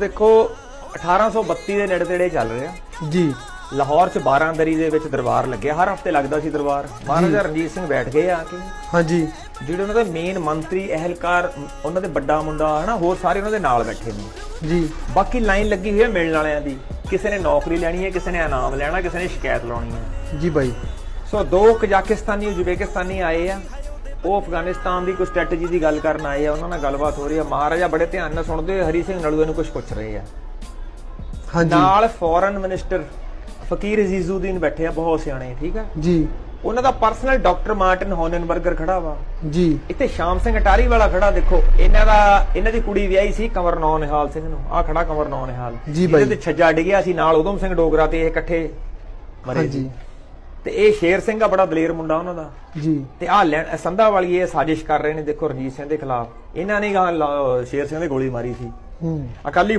ਦੇਖੋ 1832 ਦੇ ਨੇੜੇ ਤੇੜੇ ਚੱਲ ਰਿਹਾ ਜੀ। ਲਾਹੌਰ 'ਚ 12 ਦਰੀ ਦੇ ਵਿੱਚ ਦਰਬਾਰ ਲੱਗਿਆ। ਹਰ ਹਫ਼ਤੇ ਲੱਗਦਾ ਸੀ ਦਰਬਾਰ। ਮਹਾਰਾਜਾ ਰਣਜੀਤ ਸਿੰਘ ਬੈਠ ਗਏ ਆ ਕੇ। ਹਾਂਜੀ। ਜਿਹੜੇ ਉਹਨਾਂ ਦੇ ਮੇਨ ਮੰਤਰੀ ਅਹਿਲਕਾਰ ਉਹਨਾਂ ਦੇ ਵੱਡਾ ਮੁੰਡਾ ਹਨਾ ਹੋਰ ਸਾਰੇ ਉਹਨਾਂ ਦੇ ਨਾਲ ਬੈਠੇ ਨੇ। ਜੀ। ਬਾਕੀ ਲਾਈਨ ਲੱਗੀ ਹੋਈ ਹੈ ਮਿਲਣ ਵਾਲਿਆਂ ਦੀ। ਕਿਸੇ ਨੇ ਨੌਕਰੀ ਲੈਣੀ ਹੈ ਕਿਸੇ ਨੇ ਇਨਾਮ ਲੈਣਾ ਕਿਸੇ ਨੇ ਸ਼ਿਕਾਇਤ ਲਾਉਣੀ ਹੈ। ਜੀ ਬਾਈ। ਸੋ ਦੋ ਕਜ਼ਾਕਿਸਤਾਨੀ ਉਜ਼ਬੇਕਿਸਤਾਨੀ ਆਏ ਆ। ਉਹ ਅਫਗਾਨਿਸਤਾਨ ਦੀ ਕੋਈ ਸਟ੍ਰੈਟਜੀ ਦੀ ਗੱਲ ਕਰਨ ਆਏ ਆ ਉਹਨਾਂ ਨਾਲ ਗੱਲਬਾਤ ਹੋ ਰਹੀ ਆ। ਮਹਾਰਾਜਾ ਬੜੇ ਧਿਆਨ ਨਾਲ ਸੁਣਦੇ ਹਰੀ ਸਿੰਘ ਨਲੂਏ ਨੂੰ ਕੁਝ ਪੁੱਛ ਰਹੇ ਆ। ਹਾਂਜੀ। ਨਾਲ ਫੋਰਨ ਮਿਨਿਸਟਰ ਫਕੀਰ ਅਜ਼ੀਜ਼ੂਦੀਨ ਬੈਠੇ ਆ ਬਹੁਤ ਸਿਆਣੇ ਠੀਕ ਆ? ਜੀ। ਉਹਨਾਂ ਦਾ ਪਰਸਨਲ ਡਾਕਟਰ ਮਾਰਟਨ ਹੋਨਨਬਰਗਰ ਖੜਾ ਵਾ। ਜੀ। ਇੱਥੇ ਸ਼ਾਮ ਸਿੰਘ ਅਟਾਰੀ ਵਾਲਾ ਖੜਾ ਦੇਖੋ ਇਹਨਾਂ ਦਾ ਇਹਨਾਂ ਦੀ ਕੁੜੀ ਵਿਆਹੀ ਸੀ ਕੰਵਰ ਨੌ ਨਿਹਾਲ ਸਿੰਘ ਨੂੰ। ਆ ਖੜਾ ਕੰਵਰ ਨੌ ਨਿਹਾਲ। ਜੀ ਤੇ ਛੱਜਾ ਡਿੱਗਿਆ ਸੀ ਨਾਲ ਉਦਮ ਸਿੰਘ ਡੋਗਰਾ ਤੇ ਇਹ ਇਕੱਠੇ ਮਰੇ ਸੀ। ਤੇ ਇਹ ਸ਼ੇਰ ਸਿੰਘ ਆ ਬੜਾ ਦਲੇਰ ਮੁੰਡਾ ਉਹਨਾਂ ਦਾ। ਜੀ। ਤੇ ਆ ਲੈਣ ਸੰਧਾ ਵਾਲੀ ਇਹ ਸਾਜ਼ਿਸ਼ ਕਰ ਰਹੇ ਨੇ ਦੇਖੋ ਰਣਜੀਤ ਸਿੰਘ ਦੇ ਖਿਲਾਫ। ਇਹਨਾਂ ਨੇ ਸ਼ੇਰ ਸਿੰਘ ਦੇ ਗੋਲੀ ਮਾਰੀ ਸੀ। ਹੂੰ। ਅਕਾਲੀ